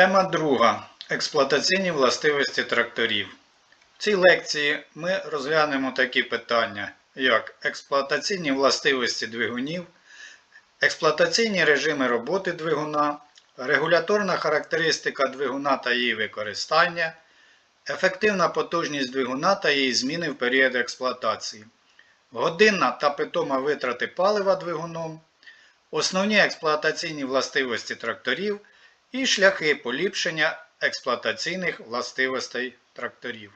Тема друга. Експлуатаційні властивості тракторів. В цій лекції ми розглянемо такі питання, як експлуатаційні властивості двигунів, експлуатаційні режими роботи двигуна, регуляторна характеристика двигуна та її використання, ефективна потужність двигуна та її зміни в період експлуатації, годинна та питома витрати палива двигуном, основні експлуатаційні властивості тракторів і шляхи поліпшення експлуатаційних властивостей тракторів.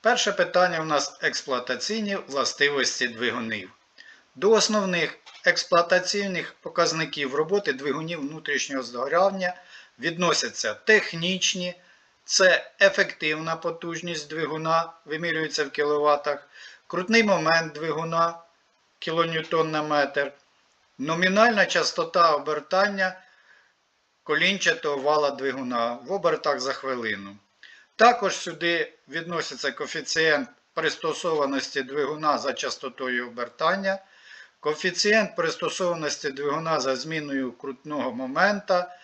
Перше питання у нас експлуатаційні властивості двигунів. До основних експлуатаційних показників роботи двигунів внутрішнього згоряння відносяться технічні, це ефективна потужність двигуна, вимірюється в кВт, крутний момент двигуна кН на метр, номінальна частота обертання колінчатого вала двигуна в обертах за хвилину. Також сюди відноситься коефіцієнт пристосованості двигуна за частотою обертання, коефіцієнт пристосованості двигуна за зміною крутного момента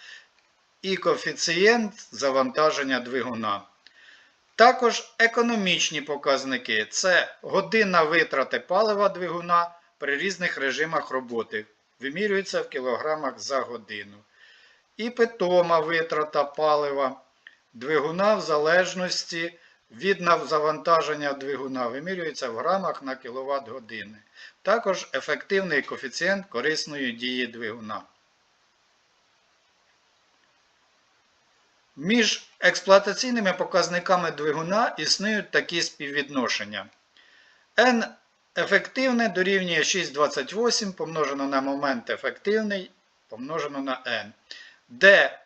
і коефіцієнт завантаження двигуна. Також економічні показники це годинна витрати палива двигуна при різних режимах роботи. Вимірюється в кілограмах за годину. І питома витрата палива двигуна в залежності від завантаження двигуна вимірюється в грамах на кіловат години. Також ефективний коефіцієнт корисної дії двигуна. Між експлуатаційними показниками двигуна існують такі співвідношення. N ефективне дорівнює 6,28 помножено на момент ефективний помножено на N, де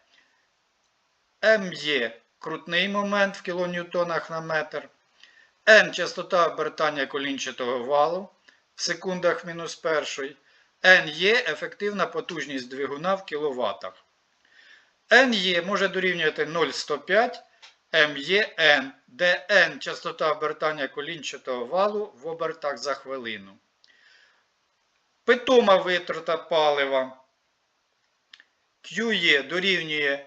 М є крутний момент в кілоньютонах на метр, N частота обертання колінчатого валу в секундах мінус першої, N є ефективна потужність двигуна в кіловатах. NE може дорівнювати 0,105 МЄН, де N частота обертання колінчатого валу в обертах за хвилину. Питома витрата палива QE дорівнює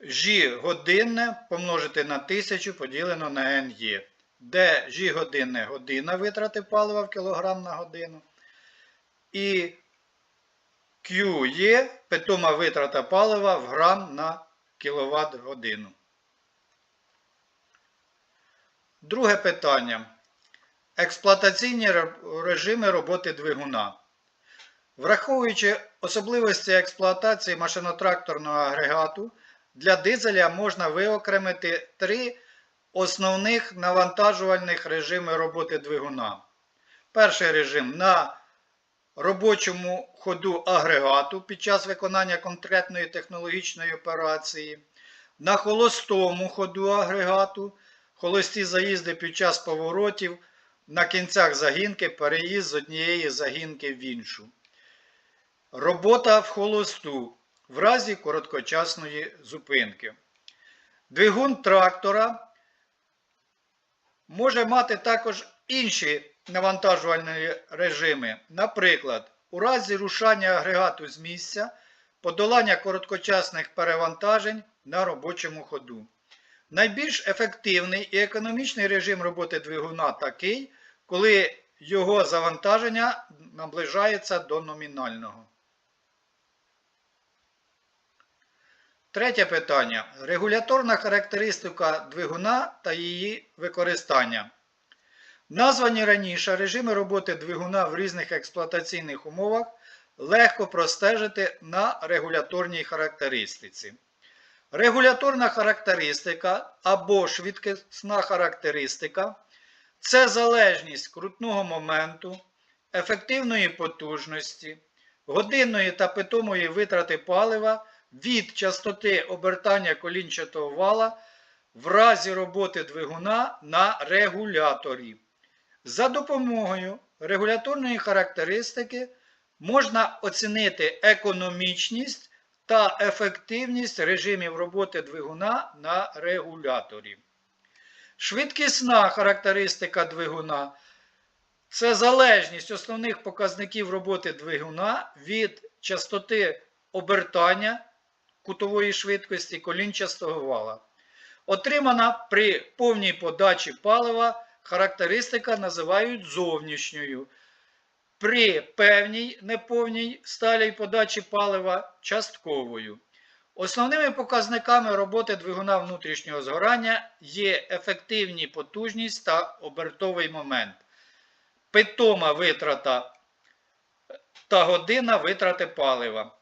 G годинне помножити на 1000 поділено на NE, де G годинне година витрати палива в кілограм на годину. І Q є питома витрата палива в грам на кіловат годину. Друге питання. Експлуатаційні режими роботи двигуна. Враховуючи особливості експлуатації машинотракторного агрегату, для дизеля можна виокремити три основних навантажувальних режими роботи двигуна. Перший режим на робочому ходу агрегату під час виконання конкретної технологічної операції, на холостому ходу агрегату, холості заїзди під час поворотів, на кінцях загінки переїзд з однієї загінки в іншу. Робота в холосту в разі короткочасної зупинки. Двигун трактора може мати також інші навантажувальні режими. Наприклад, у разі рушання агрегату з місця, подолання короткочасних перевантажень на робочому ходу. Найбільш ефективний і економічний режим роботи двигуна такий, коли його завантаження наближається до номінального. Третє питання. Регуляторна характеристика двигуна та її використання. Названі раніше режими роботи двигуна в різних експлуатаційних умовах легко простежити на регуляторній характеристиці. Регуляторна характеристика або швидкісна характеристика це залежність крутного моменту, ефективної потужності, годинної та питомої витрати палива від частоти обертання колінчатого вала в разі роботи двигуна на регуляторі. За допомогою регуляторної характеристики можна оцінити економічність та ефективність режимів роботи двигуна на регуляторі. Швидкісна характеристика двигуна це залежність основних показників роботи двигуна від частоти обертання кутової швидкості колінчастого вала. Отримана при повній подачі палива характеристика називають зовнішньою. При певній неповній сталій подачі палива частковою. Основними показниками роботи двигуна внутрішнього згорання є ефективні потужність та обертовий момент, питома витрата та година витрати палива.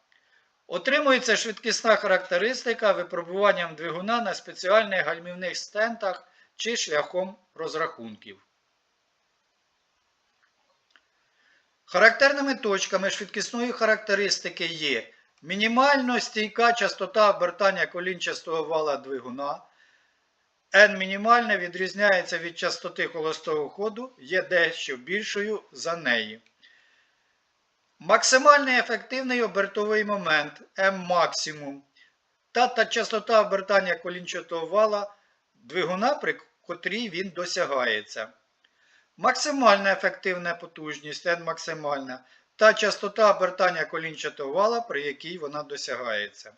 Отримується швидкісна характеристика випробуванням двигуна на спеціальних гальмівних стентах чи шляхом розрахунків. Характерними точками швидкісної характеристики є мінімально стійка частота обертання колінчастого вала двигуна. N мінімальне відрізняється від частоти холостого ходу, є дещо більшою за неї. Максимальний ефективний обертовий момент М максимум та, та частота обертання колінчатого вала двигуна, при котрій він досягається. Максимальна ефективна потужність N максимальна та частота обертання колінчатого вала, при якій вона досягається.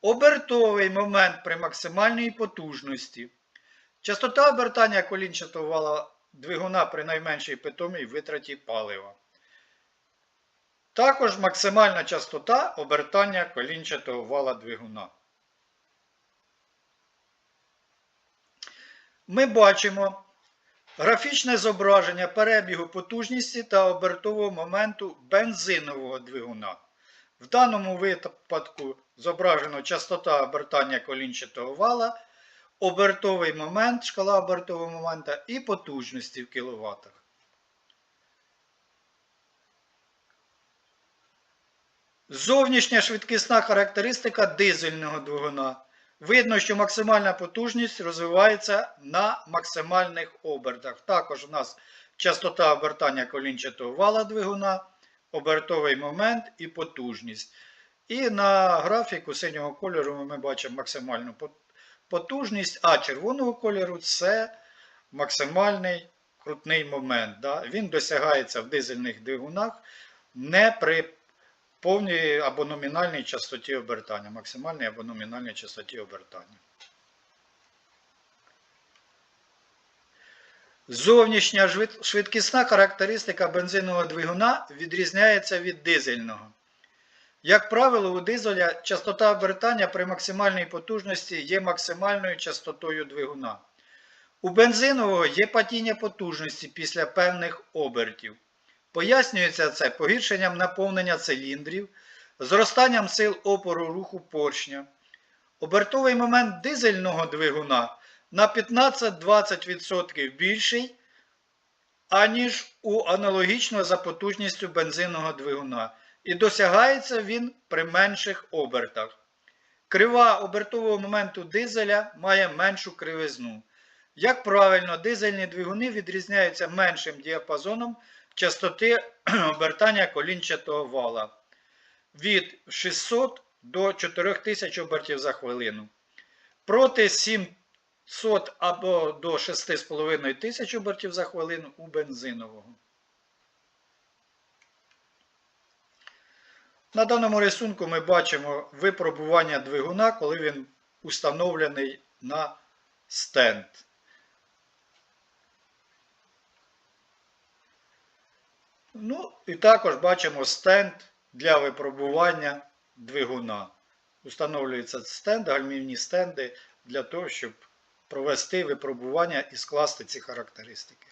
Обертовий момент при максимальній потужності. Частота обертання колінчатого вала двигуна при найменшій питомій витраті палива. Також максимальна частота обертання колінчатого вала двигуна. Ми бачимо графічне зображення перебігу потужності та обертового моменту бензинового двигуна. В даному випадку зображено частота обертання колінчатого вала, обертовий момент, шкала обертового момента і потужності в кіловатах. Зовнішня швидкісна характеристика дизельного двигуна. Видно, що максимальна потужність розвивається на максимальних обертах. Також у нас частота обертання колінчатого вала двигуна, обертовий момент і потужність. І на графіку синього кольору ми бачимо максимальну потужність, а червоного кольору це максимальний крутний момент. Він досягається в дизельних двигунах не при повній або номінальній частоті обертання, максимальній або номінальній частоті обертання. Зовнішня швидкісна характеристика бензинового двигуна відрізняється від дизельного. Як правило, у дизеля частота обертання при максимальній потужності є максимальною частотою двигуна. У бензинового є падіння потужності після певних обертів. Пояснюється це погіршенням наповнення циліндрів, зростанням сил опору руху поршня. Обертовий момент дизельного двигуна на 15-20% більший, аніж у аналогічно за потужністю бензинного двигуна. І досягається він при менших обертах. Крива обертового моменту дизеля має меншу кривизну. Як правильно, дизельні двигуни відрізняються меншим діапазоном частоти обертання колінчатого вала від 600 до 4000 обертів за хвилину. Проти 700 або до 6,5 тисяч обертів за хвилину у бензинового. На даному рисунку ми бачимо випробування двигуна, коли він установлений на стенд. Ну, і також бачимо стенд для випробування двигуна. Установлюється стенд, гальмівні стенди для того, щоб провести випробування і скласти ці характеристики.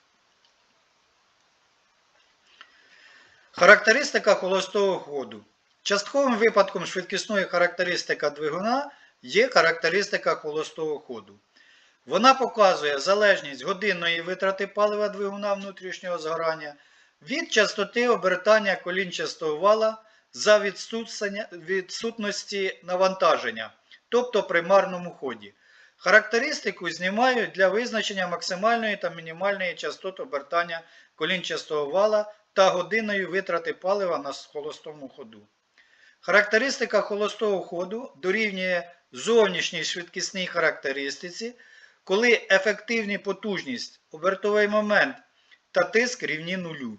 Характеристика холостого ходу. Частковим випадком швидкісної характеристики двигуна є характеристика холостого ходу. Вона показує залежність годинної витрати палива двигуна внутрішнього згорання від частоти обертання колінчастого вала за відсутності навантаження, тобто при марному ході. Характеристику знімають для визначення максимальної та мінімальної частот обертання колінчастого вала та годинної витрати палива на холостому ходу. Характеристика холостого ходу дорівнює зовнішній швидкісній характеристиці, коли ефективні потужність, обертовий момент та тиск рівні нулю.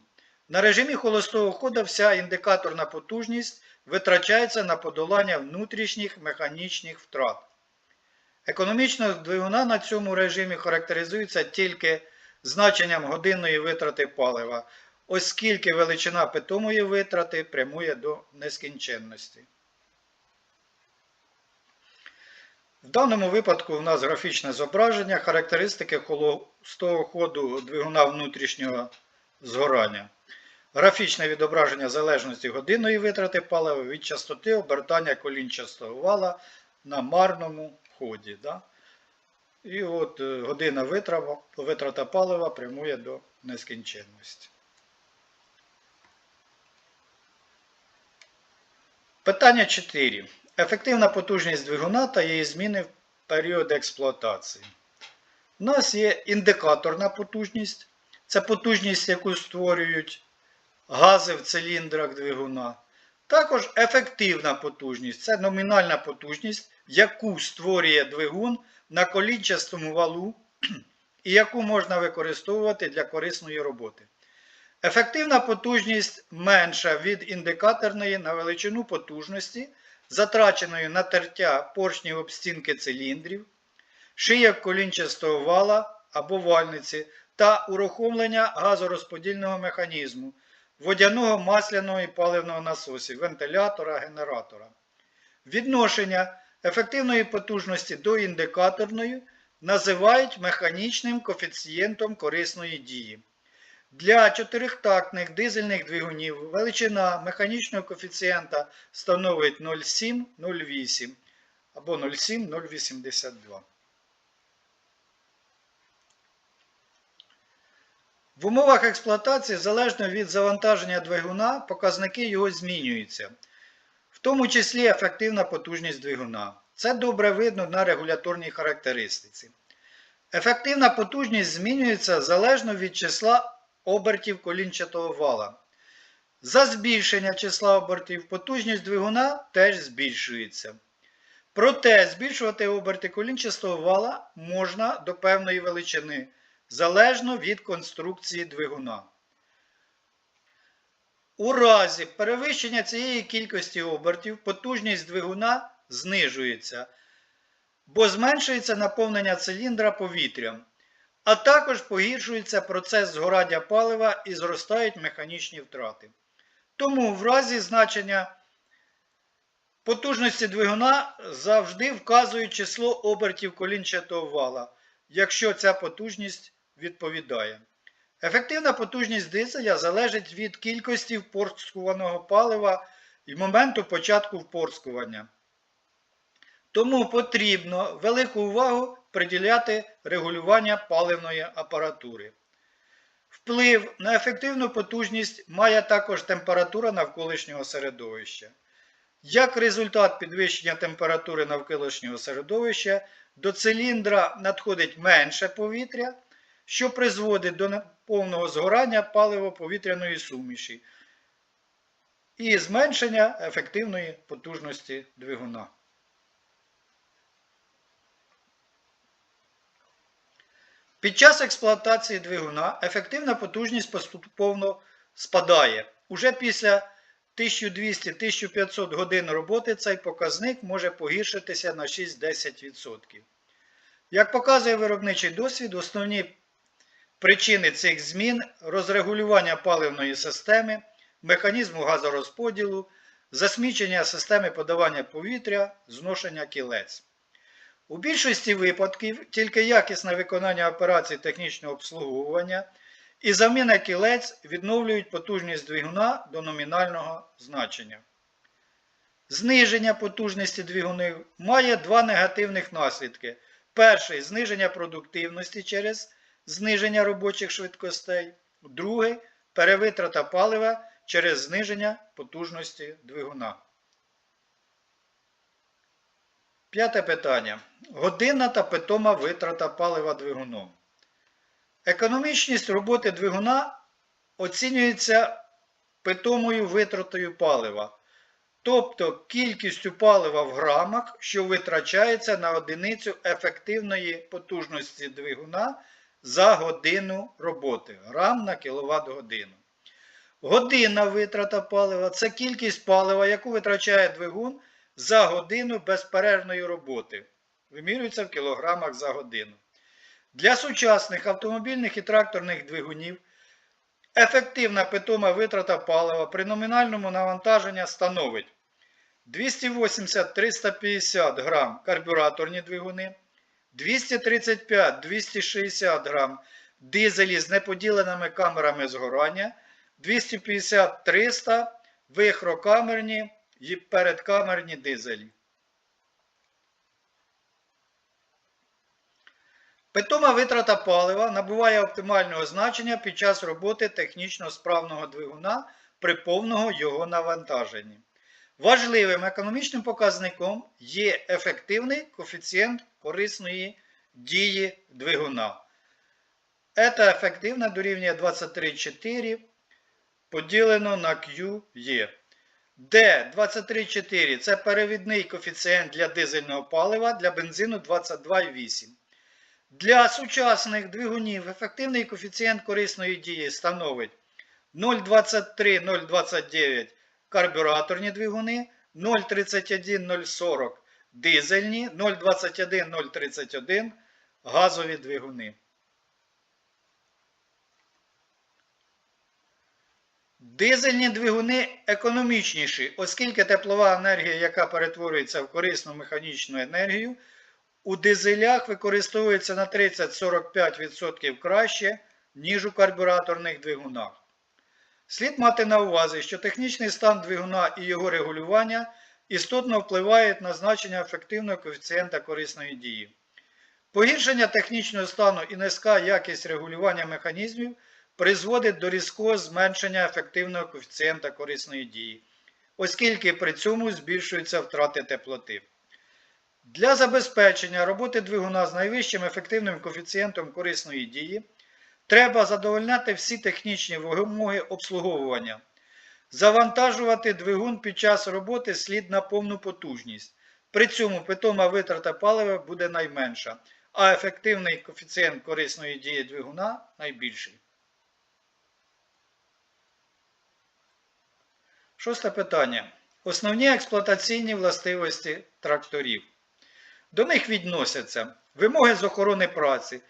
На режимі холостого ходу вся індикаторна потужність витрачається на подолання внутрішніх механічних втрат. Економічність двигуна на цьому режимі характеризується тільки значенням годинної витрати палива, оскільки величина питомої витрати прямує до нескінченності. В даному випадку у нас графічне зображення характеристики холостого ходу двигуна внутрішнього згорання. Графічне відображення залежності годинної витрати палива від частоти обертання колінчастого вала на марному ході. Да? І от е, година витрата, витрата палива прямує до нескінченності. Питання 4. Ефективна потужність двигуна та її зміни в період експлуатації. У нас є індикаторна потужність. Це потужність, яку створюють гази в циліндрах двигуна. Також ефективна потужність це номінальна потужність, яку створює двигун на колінчастому валу і яку можна використовувати для корисної роботи. Ефективна потужність менша від індикаторної на величину потужності, затраченої на тертя поршнів об стінки циліндрів, шияк колінчастого вала або вальниці та ураховлення газорозподільного механізму, водяного масляного і паливного насосів, вентилятора, генератора. Відношення ефективної потужності до індикаторної називають механічним коефіцієнтом корисної дії. Для чотирихтактних дизельних двигунів величина механічного коефіцієнта становить 0,7-0,8 або 0,7-0,82. В умовах експлуатації, залежно від завантаження двигуна, показники його змінюються, в тому числі ефективна потужність двигуна. Це добре видно на регуляторній характеристиці. Ефективна потужність змінюється залежно від числа обертів колінчатого вала. За збільшення числа обертів потужність двигуна теж збільшується. Проте збільшувати оберти колінчастого вала можна до певної величини, залежно від конструкції двигуна. У разі перевищення цієї кількості обертів потужність двигуна знижується, бо зменшується наповнення циліндра повітрям а також погіршується процес згорання палива і зростають механічні втрати. Тому в разі значення потужності двигуна завжди вказують число обертів колінчатого вала, якщо ця потужність відповідає. Ефективна потужність дизеля залежить від кількості впорскуваного палива і моменту початку впорскування. Тому потрібно велику увагу приділяти регулювання паливної апаратури. Вплив на ефективну потужність має також температура навколишнього середовища. Як результат підвищення температури навколишнього середовища, до циліндра надходить менше повітря, що призводить до повного згорання паливо-повітряної суміші і зменшення ефективної потужності двигуна. Під час експлуатації двигуна ефективна потужність поступовно спадає. Уже після 1200-1500 годин роботи цей показник може погіршитися на 6-10%. Як показує виробничий досвід, основні причини цих змін розрегулювання паливної системи, механізму газорозподілу, засмічення системи подавання повітря, зношення кілець. У більшості випадків тільки якісне виконання операцій технічного обслуговування і заміна кілець відновлюють потужність двигуна до номінального значення. Зниження потужності двигунів має два негативних наслідки. Перший зниження продуктивності через зниження робочих швидкостей. Другий перевитрата палива через зниження потужності двигуна. П'яте питання. Годинна та питома витрата палива двигуном. Економічність роботи двигуна оцінюється питомою витратою палива, тобто кількістю палива в грамах, що витрачається на одиницю ефективної потужності двигуна за годину роботи грам на кВт годину. Годинна витрата палива це кількість палива, яку витрачає двигун за годину безперервної роботи. Вимірюється в кілограмах за годину. Для сучасних автомобільних і тракторних двигунів ефективна питома витрата палива при номінальному навантаженні становить 280-350 грам карбюраторні двигуни, 235-260 грам дизелі з неподіленими камерами згорання, 250-300 вихрокамерні і передкамерні дизелі. Питома витрата палива набуває оптимального значення під час роботи технічно справного двигуна при повному його навантаженні. Важливим економічним показником є ефективний коефіцієнт корисної дії двигуна. Це ефективна дорівнює 23,4 поділено на QE. Де 23,4 це перевідний коефіцієнт для дизельного палива, для бензину 22,8. Для сучасних двигунів ефективний коефіцієнт корисної дії становить 0,23-0,29 карбюраторні двигуни, 0,31-0,40 дизельні, 0,21-0,31 газові двигуни. Дизельні двигуни економічніші, оскільки теплова енергія, яка перетворюється в корисну механічну енергію, у дизелях використовується на 30-45% краще, ніж у карбюраторних двигунах. Слід мати на увазі, що технічний стан двигуна і його регулювання істотно впливають на значення ефективного коефіцієнта корисної дії. Погіршення технічного стану і низька якість регулювання механізмів призводить до різкого зменшення ефективного коефіцієнта корисної дії, оскільки при цьому збільшуються втрати теплоти. Для забезпечення роботи двигуна з найвищим ефективним коефіцієнтом корисної дії треба задовольняти всі технічні вимоги обслуговування. Завантажувати двигун під час роботи слід на повну потужність. При цьому питома витрата палива буде найменша, а ефективний коефіцієнт корисної дії двигуна найбільший. Шосте питання. Основні експлуатаційні властивості тракторів. До них відносяться вимоги з охорони праці.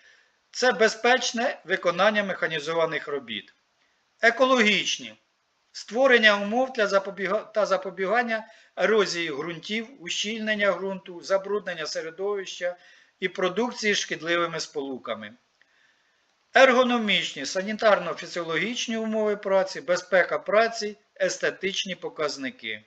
Це безпечне виконання механізованих робіт. Екологічні створення умов для запобіга... та запобігання ерозії ґрунтів, ущільнення ґрунту, забруднення середовища і продукції шкідливими сполуками. Ергономічні, санітарно-фізіологічні умови праці, безпека праці, естетичні показники.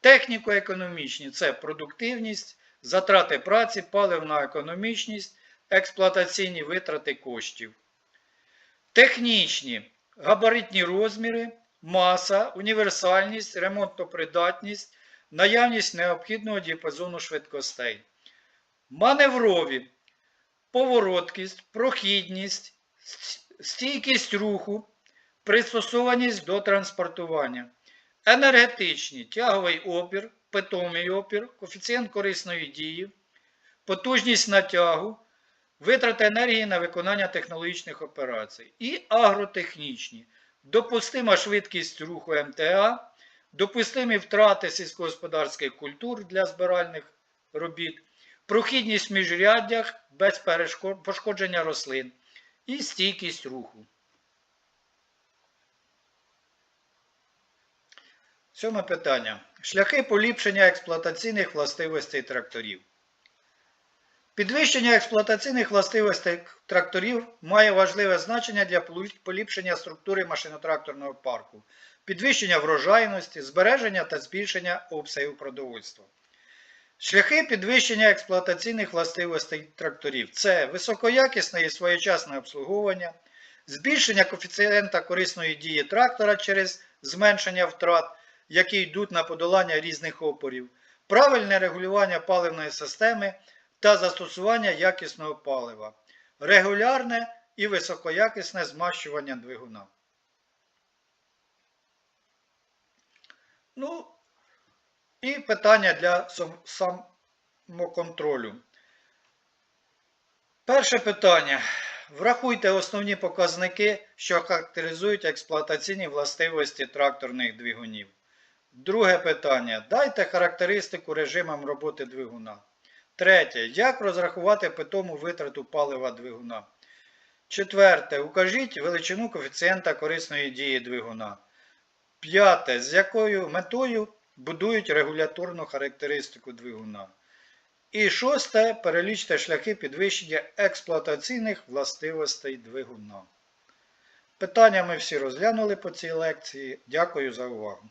Техніко-економічні це продуктивність, затрати праці, паливна економічність, експлуатаційні витрати коштів. Технічні габаритні розміри, маса, універсальність, ремонтопридатність, наявність необхідного діапазону швидкостей. Маневрові, повороткість, прохідність, стійкість руху, пристосованість до транспортування. Енергетичні тяговий опір, питомий опір, коефіцієнт корисної дії, потужність натягу, витрата енергії на виконання технологічних операцій. І агротехнічні, допустима швидкість руху МТА, допустимі втрати сільськогосподарських культур для збиральних робіт, прохідність в міжряддях без пошкодження рослин і стійкість руху. Сьоме питання. Шляхи поліпшення експлуатаційних властивостей тракторів. Підвищення експлуатаційних властивостей тракторів має важливе значення для поліпшення структури машинотракторного парку, підвищення врожайності, збереження та збільшення обсягів продовольства. Шляхи підвищення експлуатаційних властивостей тракторів це високоякісне і своєчасне обслуговування, збільшення коефіцієнта корисної дії трактора через зменшення втрат які йдуть на подолання різних опорів, правильне регулювання паливної системи та застосування якісного палива, регулярне і високоякісне змащування двигуна. Ну, і питання для самоконтролю. Перше питання. Врахуйте основні показники, що характеризують експлуатаційні властивості тракторних двигунів. Друге питання. Дайте характеристику режимам роботи двигуна. Третє. Як розрахувати питому витрату палива двигуна? Четверте. Укажіть величину коефіцієнта корисної дії двигуна. П'яте. З якою метою будують регуляторну характеристику двигуна. І шосте. Перелічте шляхи підвищення експлуатаційних властивостей двигуна. Питання ми всі розглянули по цій лекції. Дякую за увагу.